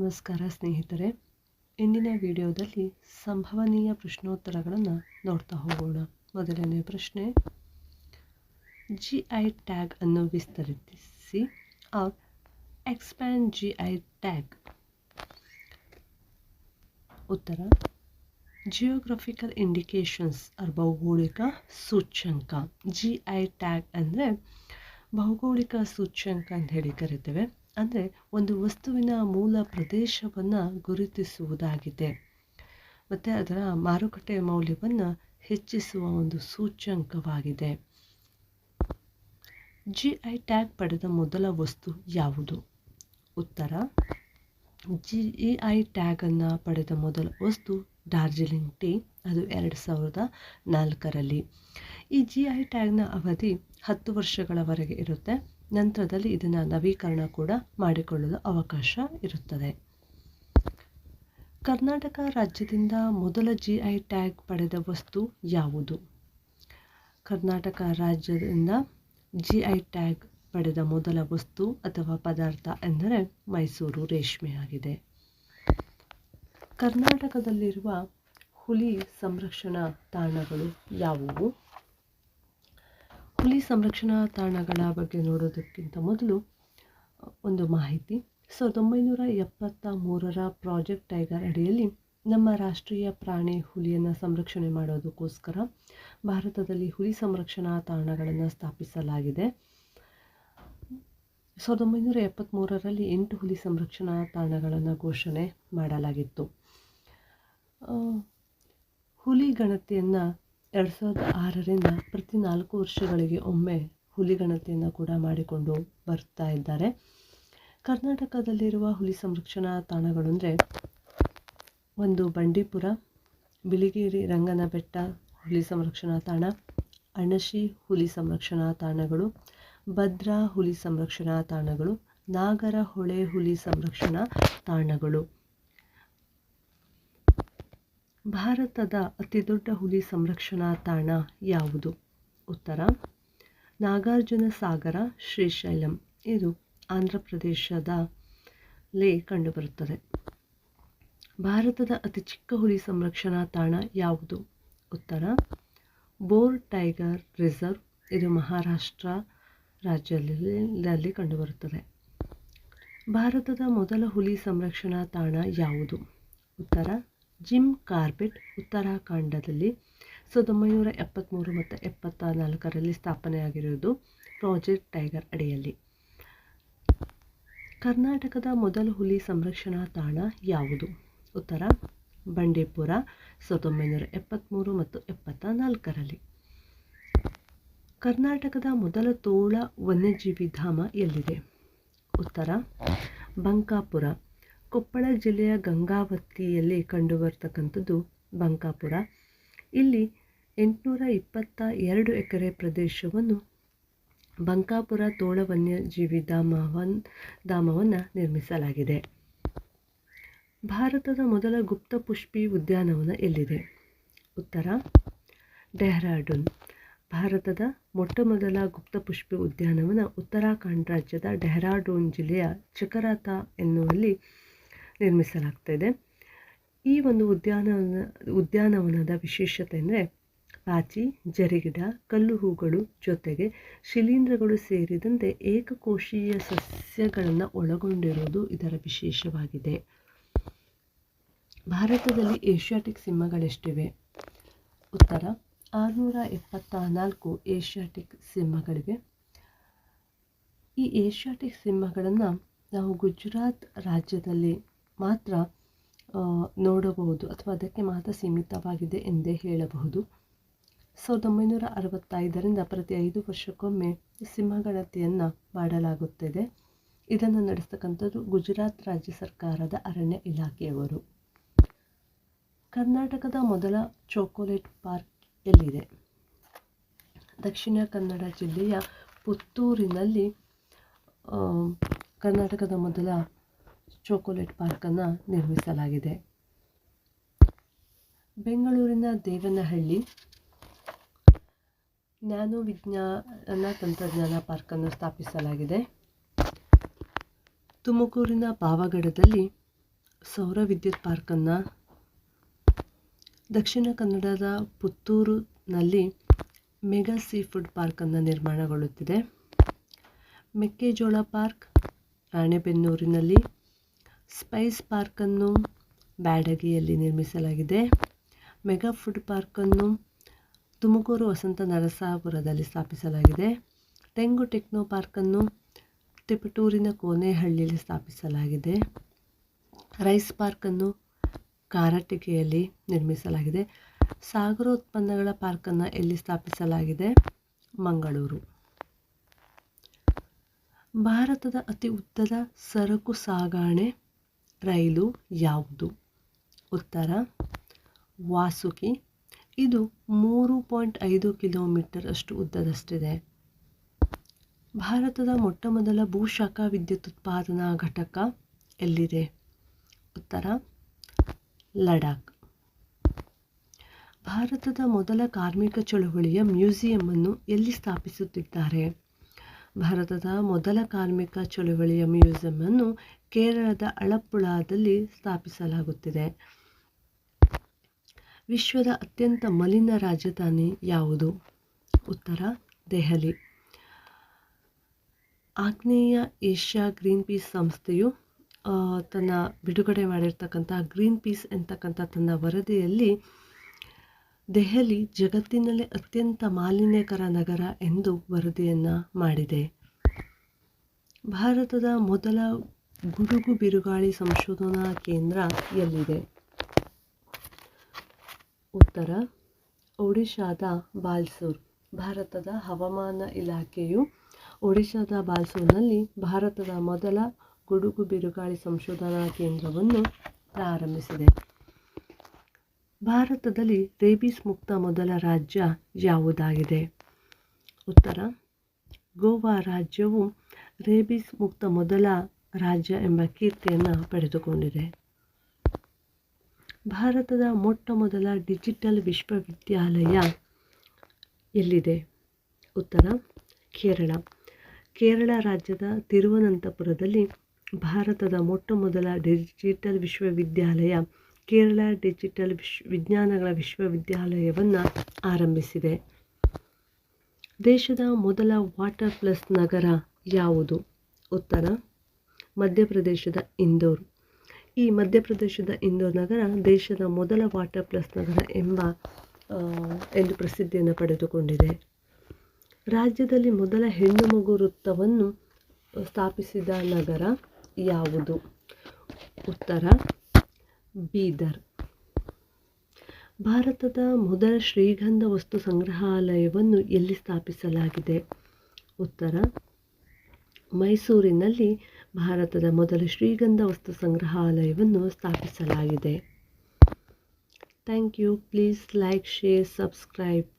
ನಮಸ್ಕಾರ ಸ್ನೇಹಿತರೆ, ಇಂದಿನ ವಿಡಿಯೋದಲ್ಲಿ ಸಂಭವನೀಯ ಪ್ರಶ್ನೋತ್ತರಗಳನ್ನು ನೋಡ್ತಾ ಹೋಗೋಣ. ಮೊದಲನೇ ಪ್ರಶ್ನೆ ಜಿ ಐ ಟ್ಯಾಗ್ ಅನ್ನು ವಿಸ್ತರಿಸಿ or expand G I tag ಉತ್ತರ ಜಿಯೋಗ್ರಫಿಕಲ್ ಇಂಡಿಕೇಶನ್ಸ್ ಆರ್ ಭೌಗೋಳಿಕ ಸೂಚ್ಯಂಕ. ಜಿ ಐ ಟ್ಯಾಗ್ ಅಂದರೆ ಭೌಗೋಳಿಕ ಸೂಚ್ಯಂಕ ಅಂತ ಹೇಳಿ ಕರಿತೇವೆ. ಅಂದರೆ ಒಂದು ವಸ್ತುವಿನ ಮೂಲ ಪ್ರದೇಶವನ್ನು ಗುರುತಿಸುವುದಾಗಿದೆ. ಮತ್ತು ಅದರ ಮಾರುಕಟ್ಟೆ ಮೌಲ್ಯವನ್ನು ಹೆಚ್ಚಿಸುವ ಒಂದು ಸೂಚ್ಯಂಕವಾಗಿದೆ. ಜಿ ಐ ಟ್ಯಾಗ್ ಪಡೆದ ಮೊದಲ ವಸ್ತು ಯಾವುದು? ಉತ್ತರ ಜಿ ಇ ಐ ಟ್ಯಾಗನ್ನು ಪಡೆದ ಮೊದಲ ವಸ್ತು ಡಾರ್ಜಿಲಿಂಗ್ ಟೀ, ಅದು ಎರಡು ಸಾವಿರದ ನಾಲ್ಕರಲ್ಲಿ. ಈ ಜಿ ಐ ಟ್ಯಾಗ್ನ ಅವಧಿ ಹತ್ತು ವರ್ಷಗಳವರೆಗೆ ಇರುತ್ತೆ. ನಂತರದಲ್ಲಿ ಇದನ್ನು ನವೀಕರಣ ಕೂಡ ಮಾಡಿಕೊಳ್ಳಲು ಅವಕಾಶ ಇರುತ್ತದೆ. ಕರ್ನಾಟಕ ರಾಜ್ಯದಿಂದ ಮೊದಲ ಜಿ ಐ ಟ್ಯಾಗ್ ಪಡೆದ ವಸ್ತು ಯಾವುದು? ಕರ್ನಾಟಕ ರಾಜ್ಯದಿಂದ ಜಿ ಐ ಟ್ಯಾಗ್ ಪಡೆದ ಮೊದಲ ವಸ್ತು ಅಥವಾ ಪದಾರ್ಥ ಎಂದರೆ ಮೈಸೂರು ರೇಷ್ಮೆ ಆಗಿದೆ. ಕರ್ನಾಟಕದಲ್ಲಿರುವ ಹುಲಿ ಸಂರಕ್ಷಣಾ ತಾಣಗಳು ಯಾವುವು? ಹುಲಿ ಸಂರಕ್ಷಣಾ ತಾಣಗಳ ಬಗ್ಗೆ ನೋಡೋದಕ್ಕಿಂತ ಮೊದಲು ಒಂದು ಮಾಹಿತಿ. ಸಾವಿರದ ಒಂಬೈನೂರ ಎಪ್ಪತ್ತ ಮೂರರ ಪ್ರಾಜೆಕ್ಟ್ ಟೈಗರ್ ಅಡಿಯಲ್ಲಿ ನಮ್ಮ ರಾಷ್ಟ್ರೀಯ ಪ್ರಾಣಿ ಹುಲಿಯನ್ನು ಸಂರಕ್ಷಣೆ ಮಾಡೋದಕ್ಕೋಸ್ಕರ ಭಾರತದಲ್ಲಿ ಹುಲಿ ಸಂರಕ್ಷಣಾ ತಾಣಗಳನ್ನು ಸ್ಥಾಪಿಸಲಾಗಿದೆ. ಸಾವಿರದ ಒಂಬೈನೂರ ಎಪ್ಪತ್ತ್ಮೂರರಲ್ಲಿ ಎಂಟು ಹುಲಿ ಸಂರಕ್ಷಣಾ ತಾಣಗಳನ್ನು ಘೋಷಣೆ ಮಾಡಲಾಗಿತ್ತು. ಹುಲಿ ಗಣತಿಯನ್ನು ಎರಡು ಸಾವಿರದ ಆರರಿಂದ ಪ್ರತಿ ನಾಲ್ಕು ವರ್ಷಗಳಿಗೆ ಒಮ್ಮೆ ಹುಲಿ ಗಣತಿಯನ್ನು ಕೂಡ ಮಾಡಿಕೊಂಡು ಬರ್ತಾ ಇದ್ದಾರೆ. ಕರ್ನಾಟಕದಲ್ಲಿರುವ ಹುಲಿ ಸಂರಕ್ಷಣಾ ತಾಣಗಳು ಅಂದರೆ ಒಂದು ಬಂಡೀಪುರ, ಬಿಳಿಗಿರಿ, ರಂಗನಬೆಟ್ಟ ಹುಲಿ ಸಂರಕ್ಷಣಾ ತಾಣ, ಅಣಶಿ ಹುಲಿ ಸಂರಕ್ಷಣಾ ತಾಣಗಳು, ಭದ್ರಾ ಹುಲಿ ಸಂರಕ್ಷಣಾ ತಾಣಗಳು, ನಾಗರಹೊಳೆ ಹುಲಿ ಸಂರಕ್ಷಣಾ ತಾಣಗಳು. ಭಾರತದ ಅತಿದೊಡ್ಡ ಹುಲಿ ಸಂರಕ್ಷಣಾ ತಾಣ ಯಾವುದು? ಉತ್ತರ, ನಾಗಾರ್ಜುನ ಸಾಗರ, ಶ್ರೀಶೈಲಂ. ಇದು ಆಂಧ್ರ ಲೇ ಕಂಡುಬರುತ್ತದೆ. ಭಾರತದ ಅತಿ ಚಿಕ್ಕ ಹುಲಿ ಸಂರಕ್ಷಣಾ ತಾಣ ಯಾವುದು? ಉತ್ತರ, ಬೋರ್ ಟೈಗರ್ ರಿಸರ್ವ್. ಇದು ಮಹಾರಾಷ್ಟ್ರ ರಾಜ್ಯದಲ್ಲಿ ಕಂಡುಬರುತ್ತದೆ. ಭಾರತದ ಮೊದಲ ಹುಲಿ ಸಂರಕ್ಷಣಾ ತಾಣ ಯಾವುದು? ಉತ್ತರ ಜಿಮ್ ಕಾರ್ಬೆಟ್ ಉತ್ತರಾಖಂಡದಲ್ಲಿ ಸಾವಿರದ ಒಂಬೈನೂರ ಎಪ್ಪತ್ತ್ಮೂರು ಮತ್ತು ಎಪ್ಪತ್ತ ನಾಲ್ಕರಲ್ಲಿ ಸ್ಥಾಪನೆಯಾಗಿರುವುದು ಪ್ರಾಜೆಕ್ಟ್ ಟೈಗರ್ ಅಡಿಯಲ್ಲಿ. ಕರ್ನಾಟಕದ ಮೊದಲ ಹುಲಿ ಸಂರಕ್ಷಣಾ ತಾಣ ಯಾವುದು? ಉತ್ತರ, ಬಂಡೀಪುರ ಸಾವಿರದ ಒಂಬೈನೂರ ಎಪ್ಪತ್ತ್ಮೂರು ಮತ್ತು ಎಪ್ಪತ್ತ ನಾಲ್ಕರಲ್ಲಿ ಕರ್ನಾಟಕದ ಮೊದಲ ತೋಳ ವನ್ಯಜೀವಿ ಧಾಮ ಎಲ್ಲಿದೆ? ಉತ್ತರ, ಬಂಕಾಪುರ ಕೊಪ್ಪಳ ಜಿಲ್ಲೆಯ ಗಂಗಾವತಿಯಲ್ಲಿ ಕಂಡುಬರ್ತಕ್ಕಂಥದ್ದು ಬಂಕಾಪುರ. ಇಲ್ಲಿ ಎಂಟುನೂರ ಇಪ್ಪತ್ತ ಎರಡು ಎಕರೆ ಪ್ರದೇಶವನ್ನು ಬಂಕಾಪುರ ತೋಳ ವನ್ಯಜೀವಿ ಧಾಮವನ್, ಧಾಮವನ್ನು ನಿರ್ಮಿಸಲಾಗಿದೆ. ಭಾರತದ ಮೊದಲ ಗುಪ್ತ ಪುಷ್ಪಿ ಉದ್ಯಾನವನ ಎಲ್ಲಿದೆ? ಉತ್ತರ, ಡೆಹ್ರಾಡೂನ್. ಭಾರತದ ಮೊಟ್ಟ ಮೊದಲ ಗುಪ್ತ ಪುಷ್ಪಿ ಉದ್ಯಾನವನ ಉತ್ತರಾಖಂಡ್ ರಾಜ್ಯದ ಡೆಹ್ರಾಡೂನ್ ಜಿಲ್ಲೆಯ ಚಕರಾತ ಎನ್ನುವಲ್ಲಿ ನಿರ್ಮಿಸಲಾಗ್ತಾಯಿದೆ. ಈ ಒಂದು ಉದ್ಯಾನವನ, ಉದ್ಯಾನವನದ ವಿಶೇಷತೆ ಅಂದರೆ ಪಾಚಿ, ಜರಿಗಿಡ, ಕಲ್ಲು ಹೂಗಳು ಜೊತೆಗೆ ಶಿಲೀಂಧ್ರಗಳು ಸೇರಿದಂತೆ ಏಕಕೋಶೀಯ ಸಸ್ಯಗಳನ್ನು ಒಳಗೊಂಡಿರುವುದು ಇದರ ವಿಶೇಷವಾಗಿದೆ. ಭಾರತದಲ್ಲಿ ಏಷ್ಯಾಟಿಕ್ ಸಿಂಹಗಳೆಷ್ಟಿವೆ? ಉತ್ತರ, ಆರುನೂರ ಎಪ್ಪತ್ತ ನಾಲ್ಕು ಏಷ್ಯಾಟಿಕ್ ಸಿಂಹಗಳಿವೆ. ಈ ಏಷ್ಯಾಟಿಕ್ ಸಿಂಹಗಳನ್ನು ನಾವು ಗುಜರಾತ್ ರಾಜ್ಯದಲ್ಲಿ ಮಾತ್ರ ನೋಡಬಹುದು ಅಥವಾ ಅದಕ್ಕೆ ಮಾತ್ರ ಸೀಮಿತವಾಗಿದೆ ಎಂದೇ ಹೇಳಬಹುದು. ಸಾವಿರದ ಒಂಬೈನೂರ ಅರವತ್ತೈದರಿಂದ ಪ್ರತಿ ಐದು ವರ್ಷಕ್ಕೊಮ್ಮೆ ಸಿಂಹಗಣತಿಯನ್ನು ಮಾಡಲಾಗುತ್ತದೆ. ಇದನ್ನು ನಡೆಸ್ತಕ್ಕಂಥದ್ದು ಗುಜರಾತ್ ರಾಜ್ಯ ಸರ್ಕಾರದ ಅರಣ್ಯ ಇಲಾಖೆಯವರು. ಕರ್ನಾಟಕದ ಮೊದಲ ಚಾಕೊಲೇಟ್ ಪಾರ್ಕ್ ಎಲ್ಲಿದೆ? ದಕ್ಷಿಣ ಕನ್ನಡ ಜಿಲ್ಲೆಯ ಪುತ್ತೂರಿನಲ್ಲಿ ಕರ್ನಾಟಕದ ಮೊದಲ ಚಾಕೊಲೇಟ್ ಪಾರ್ಕನ್ನು ನಿರ್ಮಿಸಲಾಗಿದೆ. ಬೆಂಗಳೂರಿನ ದೇವನಹಳ್ಳಿ ನ್ಯಾನೋ ವಿಜ್ಞಾನ ತಂತ್ರಜ್ಞಾನ ಪಾರ್ಕನ್ನು ಸ್ಥಾಪಿಸಲಾಗಿದೆ. ತುಮಕೂರಿನ ಪಾವಗಡದಲ್ಲಿ ಸೌರ ವಿದ್ಯುತ್ ಪಾರ್ಕನ್ನು ದಕ್ಷಿಣ ಕನ್ನಡದ ಪುತ್ತೂರಿನಲ್ಲಿ ಮೆಗಾ ಸೀ ಫುಡ್ ಪಾರ್ಕನ್ನು ನಿರ್ಮಾಣಗೊಳ್ಳುತ್ತಿದೆ. ಮೆಕ್ಕೆಜೋಳ ಪಾರ್ಕ್ ರಾಣೆಬೆನ್ನೂರಿನಲ್ಲಿ ಸ್ಪೈಸ್ ಪಾರ್ಕನ್ನು ಬ್ಯಾಡಗಿಯಲ್ಲಿ ನಿರ್ಮಿಸಲಾಗಿದೆ. ಮೆಗಾ ಫುಡ್ ಪಾರ್ಕನ್ನು ತುಮಕೂರು ವಸಂತ ನರಸಾಪುರದಲ್ಲಿ ಸ್ಥಾಪಿಸಲಾಗಿದೆ. ತೆಂಗು ಟೆಕ್ನೋ ಪಾರ್ಕನ್ನು ತಿಪಟೂರಿನ ಕೋನೆಹಳ್ಳಿಯಲ್ಲಿ ಸ್ಥಾಪಿಸಲಾಗಿದೆ. ರೈಸ್ ಪಾರ್ಕನ್ನು ಕಾರಟಗಿಯಲ್ಲಿ ನಿರ್ಮಿಸಲಾಗಿದೆ. ಸಾಗರೋತ್ಪನ್ನಗಳ ಪಾರ್ಕನ್ನು ಎಲ್ಲಿ ಸ್ಥಾಪಿಸಲಾಗಿದೆ. ಮಂಗಳೂರು. ಭಾರತದ ಅತಿ ಉದ್ದದ ಸರಕು ಸಾಗಣೆ ರೈಲು ಯಾವುದು? ಉತ್ತರ, ವಾಸುಕಿ. ಇದು ಮೂರು ಪಾಯಿಂಟ್ ಐದು ಕಿಲೋಮೀಟರ್ ಅಷ್ಟು ಉದ್ದದಷ್ಟಿದೆ. ಭಾರತದ ಮೊಟ್ಟಮೊದಲ ಭೂಶಾಖ ವಿದ್ಯುತ್ ಉತ್ಪಾದನಾ ಘಟಕ ಎಲ್ಲಿದೆ? ಉತ್ತರ, ಲಡಾಖ್. ಭಾರತದ ಮೊದಲ ಕಾರ್ಮಿಕ ಚಳುವಳಿಯ ಮ್ಯೂಸಿಯಂ ಎಲ್ಲಿ ಸ್ಥಾಪಿಸುತ್ತಿದ್ದಾರೆ? ಭಾರತದ ಮೊದಲ ಕಾರ್ಮಿಕ ಚಳುವಳಿಯ ಮ್ಯೂಸಿಯಂ ಅನ್ನು ಕೇರಳದ ಅಳಪ್ಪುಳದಲ್ಲಿ ಸ್ಥಾಪಿಸಲಾಗುತ್ತಿದೆ. ವಿಶ್ವದ ಅತ್ಯಂತ ಮಲಿನ ರಾಜಧಾನಿ ಯಾವುದು? ಉತ್ತರ, ದೆಹಲಿ. ಆಗ್ನೇಯ ಏಷ್ಯಾ ಗ್ರೀನ್ ಪೀಸ್ ಸಂಸ್ಥೆಯು ತನ್ನ ಬಿಡುಗಡೆ ಮಾಡಿರ್ತಕ್ಕಂಥ ಗ್ರೀನ್ ಪೀಸ್ ಎಂತಕ್ಕಂಥ ತನ್ನ ವರದಿಯಲ್ಲಿ ದೆಹಲಿ ಜಗತ್ತಿನಲ್ಲೇ ಅತ್ಯಂತ ಮಾಲಿನ್ಯಕರ ನಗರ ಎಂದು ವರದಿಯನ್ನು ಮಾಡಿದೆ. ಭಾರತದ ಮೊದಲ ಗುಡುಗು ಬಿರುಗಾಳಿ ಸಂಶೋಧನಾ ಕೇಂದ್ರ ಎಲ್ಲಿದೆ? ಉತ್ತರ, ಒಡಿಶಾದ ಬಾಲ್ಸೂರ್. ಭಾರತದ ಹವಾಮಾನ ಇಲಾಖೆಯು ಒಡಿಶಾದ ಬಾಲ್ಸೂರ್ನಲ್ಲಿ ಭಾರತದ ಮೊದಲ ಗುಡುಗು ಬಿರುಗಾಳಿ ಸಂಶೋಧನಾ ಕೇಂದ್ರವನ್ನು ಪ್ರಾರಂಭಿಸಿದೆ. ಭಾರತದಲ್ಲಿ ರೇಬಿಸ್ ಮುಕ್ತ ಮೊದಲ ರಾಜ್ಯ ಯಾವುದಾಗಿದೆ? ಉತ್ತರ. ಗೋವಾ ರಾಜ್ಯವು ರೇಬಿಸ್ ಮುಕ್ತ ಮೊದಲ ರಾಜ್ಯ ಎಂಬ ಕೀರ್ತಿಯನ್ನು ಪಡೆದುಕೊಂಡಿದೆ. ಭಾರತದ ಮೊಟ್ಟ ಮೊದಲ ಡಿಜಿಟಲ್ ವಿಶ್ವವಿದ್ಯಾಲಯ ಎಲ್ಲಿದೆ? ಉತ್ತರ. ಕೇರಳ. ಕೇರಳ ರಾಜ್ಯದ ತಿರುವನಂತಪುರದಲ್ಲಿ ಭಾರತದ ಮೊಟ್ಟ ಮೊದಲ ಡಿಜಿಟಲ್ ವಿಶ್ವವಿದ್ಯಾಲಯ ಕೇರಳ ಡಿಜಿಟಲ್ ವಿಶ್, ವಿಜ್ಞಾನಗಳ ವಿಶ್ವವಿದ್ಯಾಲಯವನ್ನು ಆರಂಭಿಸಿದೆ. ದೇಶದ ಮೊದಲ ವಾಟರ್ ಪ್ಲಸ್ ನಗರ ಯಾವುದು? ಉತ್ತರ, ಮಧ್ಯಪ್ರದೇಶದ ಇಂದೋರ್. ಈ ಮಧ್ಯಪ್ರದೇಶದ ಇಂದೋರ್ ನಗರ ದೇಶದ ಮೊದಲ ವಾಟರ್ ಪ್ಲಸ್ ನಗರ ಎಂಬ ಎಂದು ಪ್ರಸಿದ್ಧಿಯನ್ನು ಪಡೆದುಕೊಂಡಿದೆ. ರಾಜ್ಯದಲ್ಲಿ ಮೊದಲ ಹೆಣ್ಣು ಮಗು ವೃತ್ತವನ್ನು ಸ್ಥಾಪಿಸಿದ ನಗರ ಯಾವುದು? ಉತ್ತರ ಬೀದರ್. ಭಾರತದ ಮೊದಲ ಶ್ರೀಗಂಧ ವಸ್ತು ಸಂಗ್ರಹಾಲಯವನ್ನು ಎಲ್ಲಿ ಸ್ಥಾಪಿಸಲಾಗಿದೆ? ಉತ್ತರ, ಮೈಸೂರಿನಲ್ಲಿ ಭಾರತದ ಮೊದಲ ಶ್ರೀಗಂಧ ವಸ್ತು ಸಂಗ್ರಹಾಲಯವನ್ನು ಸ್ಥಾಪಿಸಲಾಗಿದೆ. Thank you. Please like, share, subscribe.